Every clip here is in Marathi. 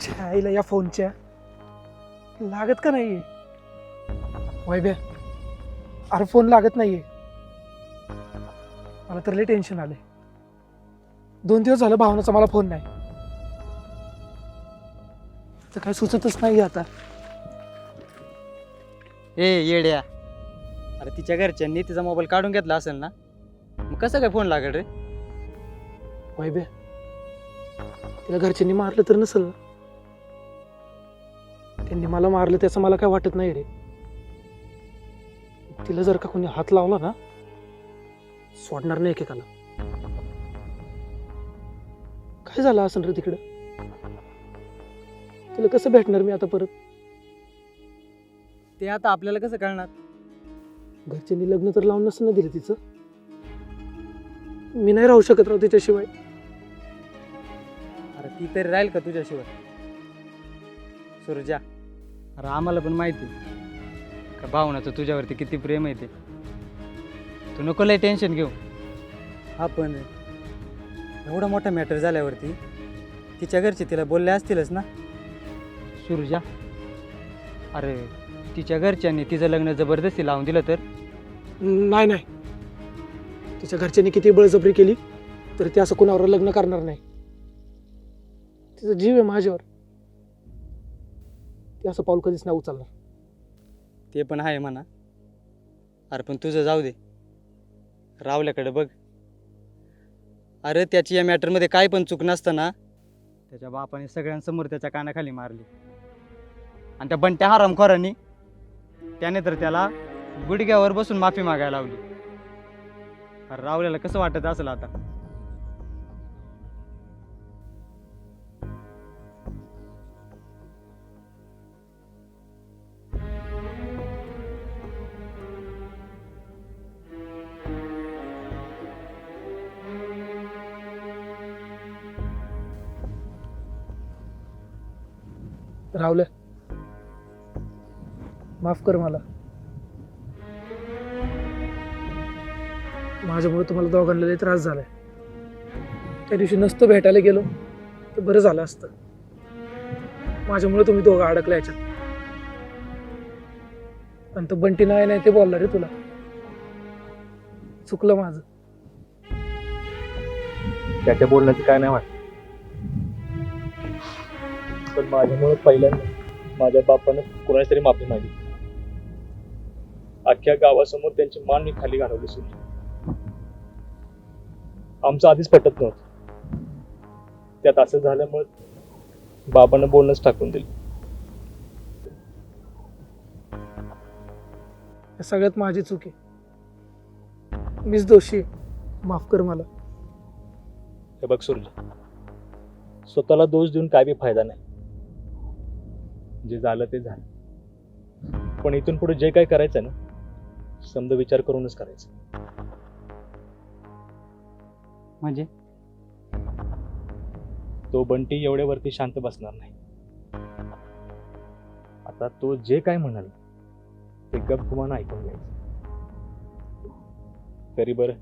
छाईला या फोनच्या. लागत का नाहीये? वैभ्या अरे फोन लागत नाहीये. मला तर लई टेन्शन आले दोन दिवस झालं भावनाचा मला फोन नाही. तर काय सुचतच नाही आता. ए येड्या. अरे तिच्या घरच्यांनी तिचा मोबाईल काढून घेतला असेल ना? मग कसं काय फोन लागेल रे? वैभ्या तिला घरच्यांनी मारलं तर नसल ना? त्यांनी मला मारलं त्याचं मला काय वाटत नाही रे. तिला जर का कोणी हात लावला ना सोडणार नाही एकेकाला. काय झालं असेल रे तिकडं? तिला कसं भेटणार मी आता परत? ते आता आपल्याला कसं कळणार? घरच्यांनी लग्न तर लावून नसतं ना दिलं तिचं. मी नाही राहू शकत राव तिच्याशिवाय. अरे ती तरी राहील का तुझ्याशिवाय? सुरजा अरे आम्हाला पण माहिती का भावनाचं तुझ्यावरती किती प्रेम आहे ते. तू नको लय टेन्शन घेऊ. हा पण एवढा मोठा मॅटर झाल्यावरती तिच्या घरचे तिला बोलले असतीलच ना? सुरजा अरे तिच्या घरच्यांनी तिचं लग्न जबरदस्ती लावून दिलं तर? नाही नाही. तिच्या घरच्यांनी किती बळजबरी केली तरी ते असं कुणावर लग्न करणार नाही. तिचा जीव आहे माझ्यावर. ते असं पाऊल कधीच नाही उचलणार. ते पण आहे म्हणा. अरे पण तुझं जाऊ दे. रावल्याकडे बघ. अरे त्याची या मॅटरमध्ये काय पण चूक नसताना. त्याच्या बापाने सगळ्यांसमोर त्याच्या कानाखाली मारली. आणि त्या बंट्या हरामखोरांनी त्याने तर त्याला गुडघ्यावर बसून माफी मागायला लावली. अरे रावल्याला कसं वाटत असेल आता? रावलं माफ कर मला. माझ्यामुळे तुम्हाला दोघांना लई त्रास झालाय. त्या दिवशी नसतं भेटायला गेलो तर बरं झालं असतं. माझ्यामुळे तुम्ही दोघं अडकला याच्यात. आणि तो बंटी नाही नाही ते बोलला रे तुला. चुकलं माझं. त्याच्या बोलण्याचं काय नाही वाटत. पण माझ्यामुळे पहिल्यांदा माझ्या बापानं कुणाची तरी माफी मागितली. अख्ख्या गावासमोर त्यांची मान मी खाली घालवली सुद्धा आमचं आधीच पटत नव्हतं. त्यात असं झाल्यामुळे बाबानं बोलणंच टाकून दिलं. सगळ्यात माझी चूक आहे. मीच दोषी माफ कर मला. हे बघ सूर्य स्वतःला दोष देऊन काय बी फायदा नाही. जे झालं ते झालं. पण इथून पुढे जे काय करायचं ना समजा विचार करूनच करायचं. म्हणजे? तो बंटी एवढ्यावरती शांत बसणार नाही. आता तो जे काय म्हणाल ते गप गुमान ऐकून घ्यायचं. तरी बरं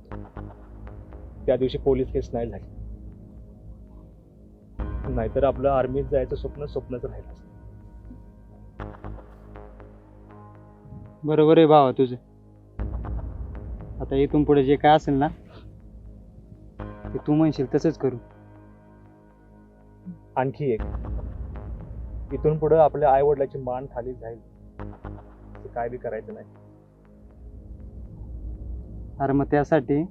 त्या दिवशी पोलीस केस नाही झाली. नाहीतर आपलं आर्मीत जायचं स्वप्न स्वप्नच राहिलं असतं. बरोबर आहे भावा तुझं. आता इथून पुढे जे काय असेल ना ते तू म्हणशील तसंच करू. आणखी एक. इथून पुढे आपल्या आई वडिलाची मान खाली जाईल. ते काय बी करायचं नाही. अरे मग त्यासाठी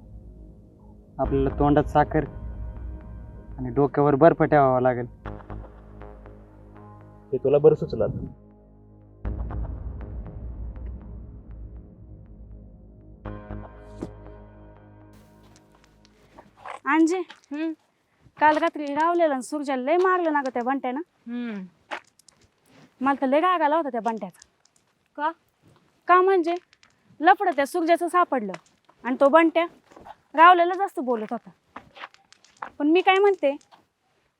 आपल्याला तोंडात साखर आणि डोक्यावर बर्फ ठेवावा लागेल. हे तुला बरं सुचलं आता. अंजे काल रात्री रावलेलं आणि सुरजाला लय मारलं ना ग त्या बंट्यानं. हम्म. मला तर लय राग आला होता त्या बंट्याचा. का? का म्हणजे? लफडं त्या सुरजाचं सापडलं आणि तो बंट्या रावलेला जास्त बोलत होता. पण मी काय म्हणते?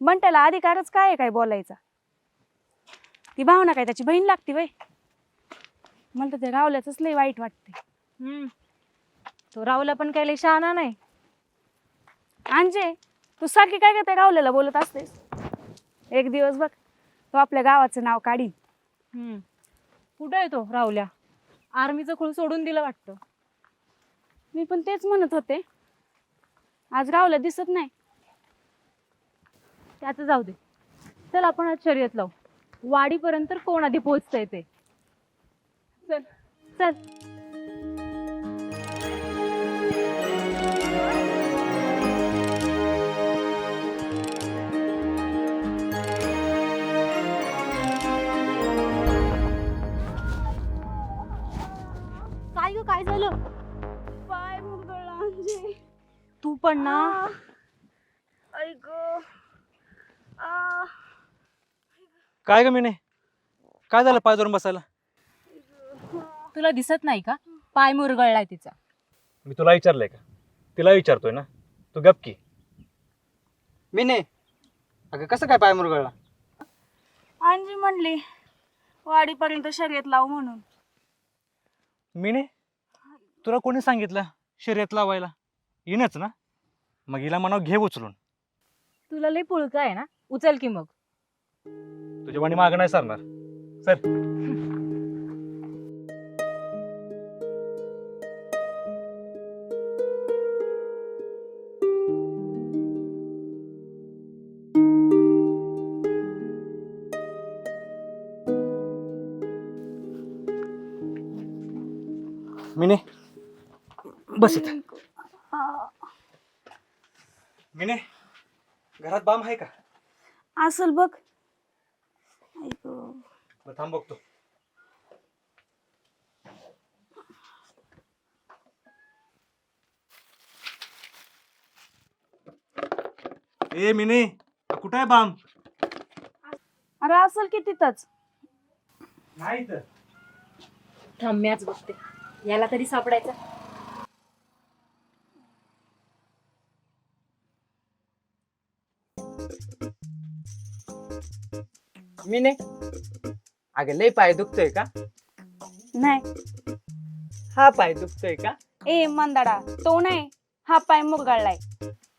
बंट्याला अधिकारच काय आहे काय बोलायचा? ती भावना काय त्याची बहीण लागती वय? मला तर ते रावल्याचंच लय वाईट वाटते हम्म. तो राहुला पण काही लय शहाणा नाही. अंजे तू सारखी काय करते? रावल्याला बोलत असतेस. एक दिवस बघ तो आपल्या गावाचं नाव हम्म. कुठं आहे तो राहुल्या? आर्मीचं खूळ सोडून दिलं वाटतं. मी पण तेच म्हणत होते. आज रावल्या दिसत नाही. त्याचं जाऊ दे. चल आपण आज शर्यत लावू. वाडीपर्यंत कोण आधी पोहोचतंय ते? चल. चल. पण ना. ऐक आ. काय ग मीने? काय झालं पाय धरून बसायला? तुला दिसत नाही का? पाय मुरगळलाय तिचा. मी तुला विचारलंय का? तिला विचारतोय ना. तू गप की. मी नाही अगं कसं काय पाय मुरगळला? अंजी म्हणली वाडीपर्यंत शर्यत लावू म्हणून. मीने तुला कोणी सांगितलं शर्यत लावायला? येणच ना. मग हिला म्हणावं घे उचलून. तुला लय पुळका आहे ना? उचल की मग. तुझ्या वाणी मागं नाही सरणार. सर मिने. बस इथं मिने घरात बाम आहे का? असल बघ. थांब बघतो. ए मिने कुठं आहे बाम? अरे असल की तिथंच. नाही तर थांब्याच बघते. याला तरी सापडायचा. मी नाही. अगं लय पाय दुखतोय का? नाही. हा पाय दुखतोय का? ए मंदाडा तो नाही. हा पाय मुरगळलाय.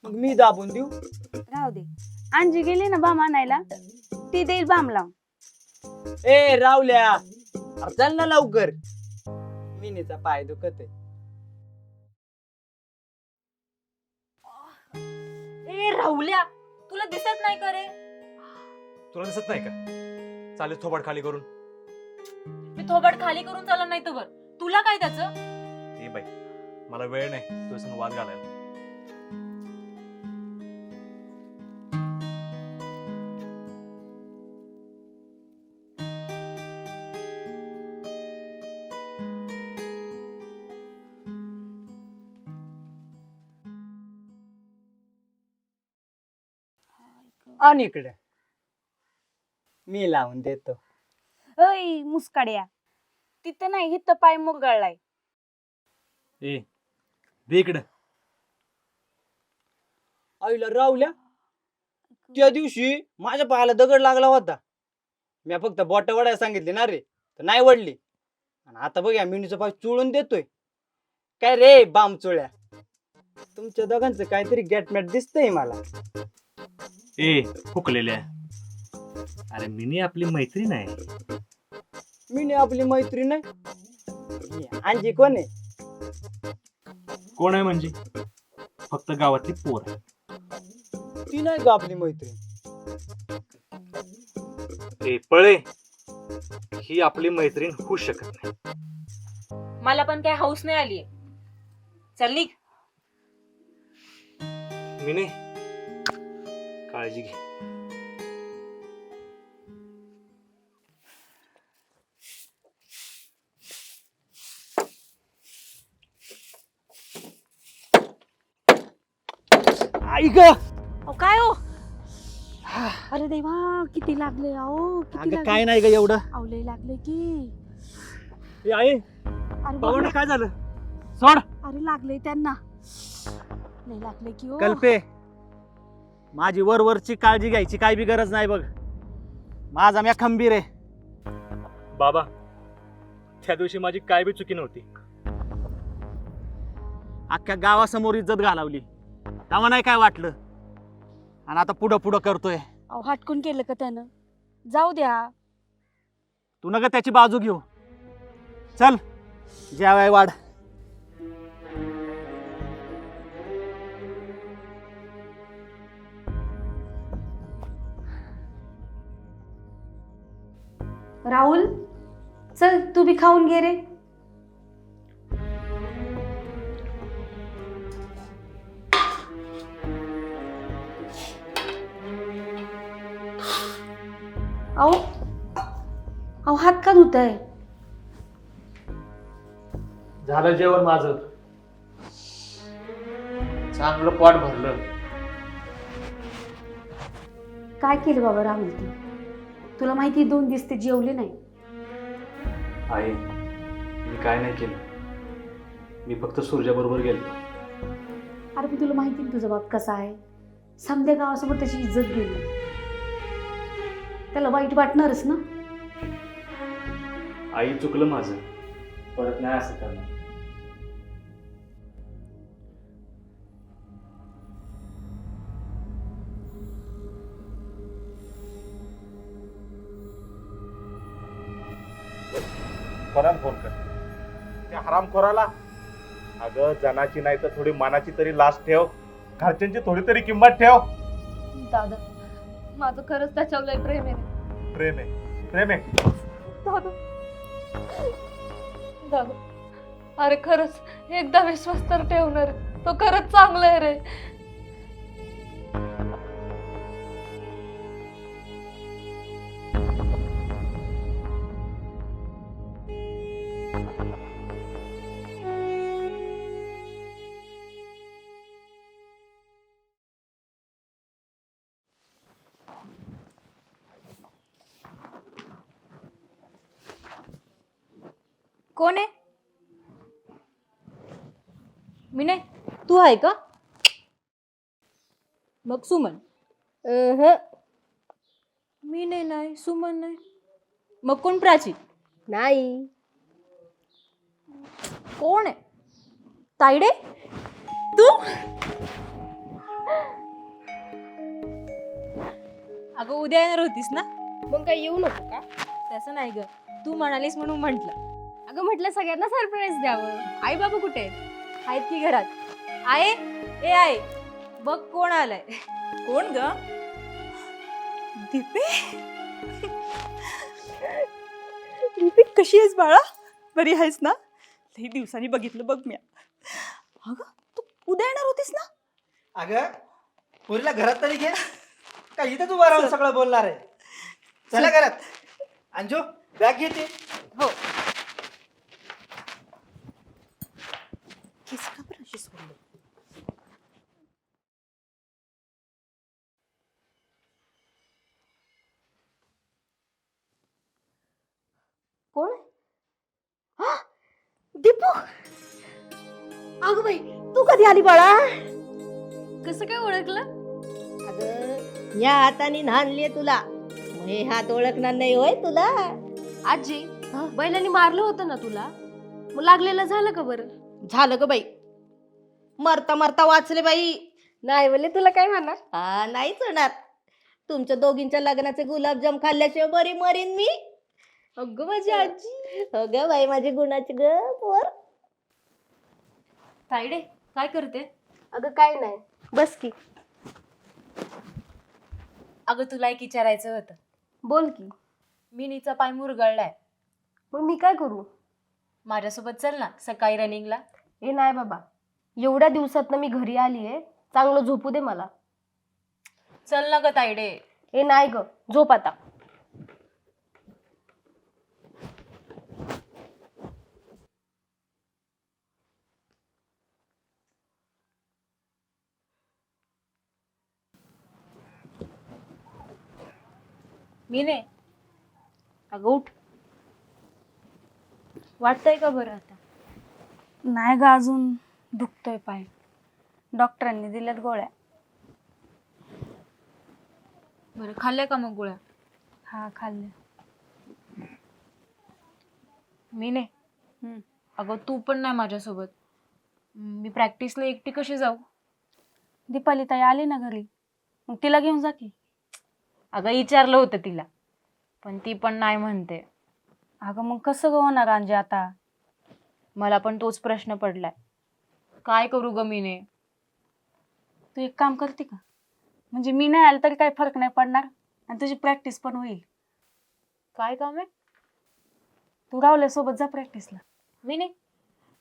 मग मी दाबून देऊ? राहू दे. अंजी गेली ना बाम आणायला? ती देईल बाम लावून. ए रावल्या अरे चल ना लवकर. मिनीचा पाय दुखत आहे ए राहुल्या तुला दिसत नाही का रे? तुला दिसत नाही का? चालेल थोबाड खाली करून. मी थोबड खाली करून चालला नाही तर तुला काय त्याचं? ए बाई मला वेळ नाही. तुझ्या संग वाद घालायला. आणि इकडे. मी लावून देतो. ऐ मुसकाड्या. तिथं नाही इथं पाय मुरगळलाय. ए दे इकडं. आईला रावल्या त्या दिवशी माझ्या पायाला दगड लागला होता. मी फक्त बोट वडायला सांगितली ना रे तर नाही वडली. आणि आता बघ या मिनीचा पाय चुळून देतोय. काय रे बाम चुळ्या. तुमच्या दोघांचं काहीतरी गॅटमॅट दिसतंय मला. ए फुकलेल्या अरे मिनी आपली मैत्रीण आहे. मिनी आपली मैत्रीण आहे? आणजी कोण आहे? कोण आहे म्हणजे? फक्त गावातली पोर. आहे. ती नाही का आपली मैत्रीण? ए पळे. ही आपली मैत्रीण होऊ शकत नाही. मला पण काय हाऊस नाही आलीये चल निघ. मिने काळजी घे. आई ग अहो काय हो? अरे देवा किती लागले अहो किती अगं लागले? काय नाही ग एवढं. अहो, लय लागले की. ए आई अरे बापरे. काय झालं? सोड. अरे लागले त्यांना. लय लागले की हो. कल्पे माझी वरवरची काळजी घ्यायची काय बी गरज नाही बघ. माझा म्या खंबीर आहे. बाबा त्या दिवशी माझी काय बी चुकी नव्हती. अख्ख्या गावासमोर इज्जत घालावली. तेव्हा नाही काय वाटलं. आणि आता पुढं पुढं करतोय. अहो हटकून केलं का त्यानं? जाऊ द्या. तू नका त्याची बाजू घेऊ. चल जेवाय वाढ. राहुल चल तू बी खाऊन घे रे. अहो अहो हात का धुताय? झालं जेवण माझं. चांगलं पोट भरलं. काय केलं बाबा राहुल तू? तुला माहिती दोन दिवस ते जेवले नाही? आहे मी काय नाही केलं. मी फक्त सूर्याबरोबर गेलो. अरे पण तुला माहिती ना तुझा बाप कसा आहे? समध्या गावासमोर त्याची इज्जत गेली. त्याला वाईट वाटणारच ना? आई चुकलं माझं. परत नाही असं करणार. कोणाला फोन कर. त्या हरामखोराला अगं जनाची नाही तर थोडी मानाची तरी लाच ठेव. घरच्यांची थोडी तरी किंमत ठेव. दादा माझं खरंच त्याच्यावर लय प्रेम आहे प्रेम आहे. प्रेम आहे. दादा. दादा. अरे खरंच एकदा विश्वास तर ठेवणार तो खरंच चांगला आहे रे. कोण आहे मी नाही तू आहे का? मग सुमन मी नाही नाही सुमन नाही। मग कोण प्राची। नाही। कोण आहे तायडे तू? अगं उद्या येणार होतीस ना? मग काय येऊ नको का? तसं नाही ग. तू म्हणालीस म्हणून म्हंटल. अगं म्हटलं सगळ्यांना सरप्राईज द्यावं. आई बाबा कुठे आहेत? आहेत की घरात? आहे? ए आहे बघ कोण आलाय. कोण ग? दीपे? दीपिक कशी आहेस बाळा? बरी आहेस ना? लई दिवसांनी बघितलं बघ मी. अगं तू उद्या येणार होतीस ना? अगं पुरीला घरात तरी घे. का इथंच उभा राहून सगळं बोलणार आहे. चला. घरात. अंजू बॅग घेते. हो केस का बरं अशी सोडलं? कोण हा? दीपू अगं बाई तू कधी आली बाळा? कसं काय ओळखलं? अगं या हाताने नांदलीये तुला. मग हे हात ओळखणार नाही होय तुला. आजी बैलांनी मारलं होतं ना तुला? मग लागलेलं झालं का बरं? झालं ग बाई. मरता मरता वाचले बाई. नाही बोलले तुला काय म्हणणार हा नाहीच होणार. तुमच्या दोघींच्या लग्नाचे गुलाबजाम खाल्ल्याशिवाय बरी मरीन मी. अगं माझी आजी. हो ग बाई माझी गुणाची ग पोर. तायडे काय करते? अगं काय नाही. बस की. अगं तुला एक विचारायचं होतं. बोल की. मिनीचा पाय मुरगळलाय. मग मी काय करू? माझ्यासोबत चल ना सकाळी रनिंगला. हे नाही बाबा. एवढ्या दिवसात मी घरी आली आहे. चांगलं झोपू दे मला. चल ना ग तायडे हे नाही ग. झोप आता. मिने? अगं उठ. वाटतंय का बरं आता? नाही ग अजून दुखतोय पाय. डॉक्टरांनी दिल्यात गोळ्या. बरं खाल्ल्या का मग गोळ्या? हा खाल्ल्या. मिने? हम्म. अगं तू पण नाही माझ्यासोबत. मी प्रॅक्टिसला एकटी कशी जाऊ? दीपाली ताई आली ना घरी. मग तिला घेऊन जा की. अगं विचारलं होतं तिला पण ती पण नाही म्हणते. अगं मग कसं ग होणार अंजे आता? मला पण तोच प्रश्न पडलाय. काय करू ग मीने? तू एक काम करते का? म्हणजे मी नाही आलं तरी काही फरक नाही पडणार आणि तुझी प्रॅक्टिस पण होईल. काय काम आहे? तू रावल्यासोबत जा प्रॅक्टिसला मीने?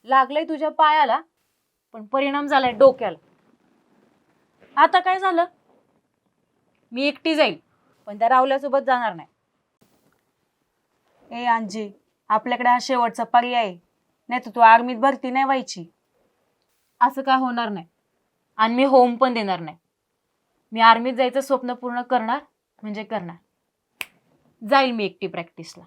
लागलंय तुझ्या पायाला पण परिणाम झालाय डोक्याला. आता काय झालं? मी एकटी जाईल. पण त्या रावल्यासोबत जाणार नाही. ए अंजे आपल्याकडे हा शेवटचा पर्याय आहे. नाही तर तू आर्मीत भरती नाही व्हायची. असं काय होणार नाही. आणि मी होम पण देणार नाही. मी आर्मीत जायचं स्वप्न पूर्ण करणार म्हणजे करणार. जाईल मी एकटी प्रॅक्टिसला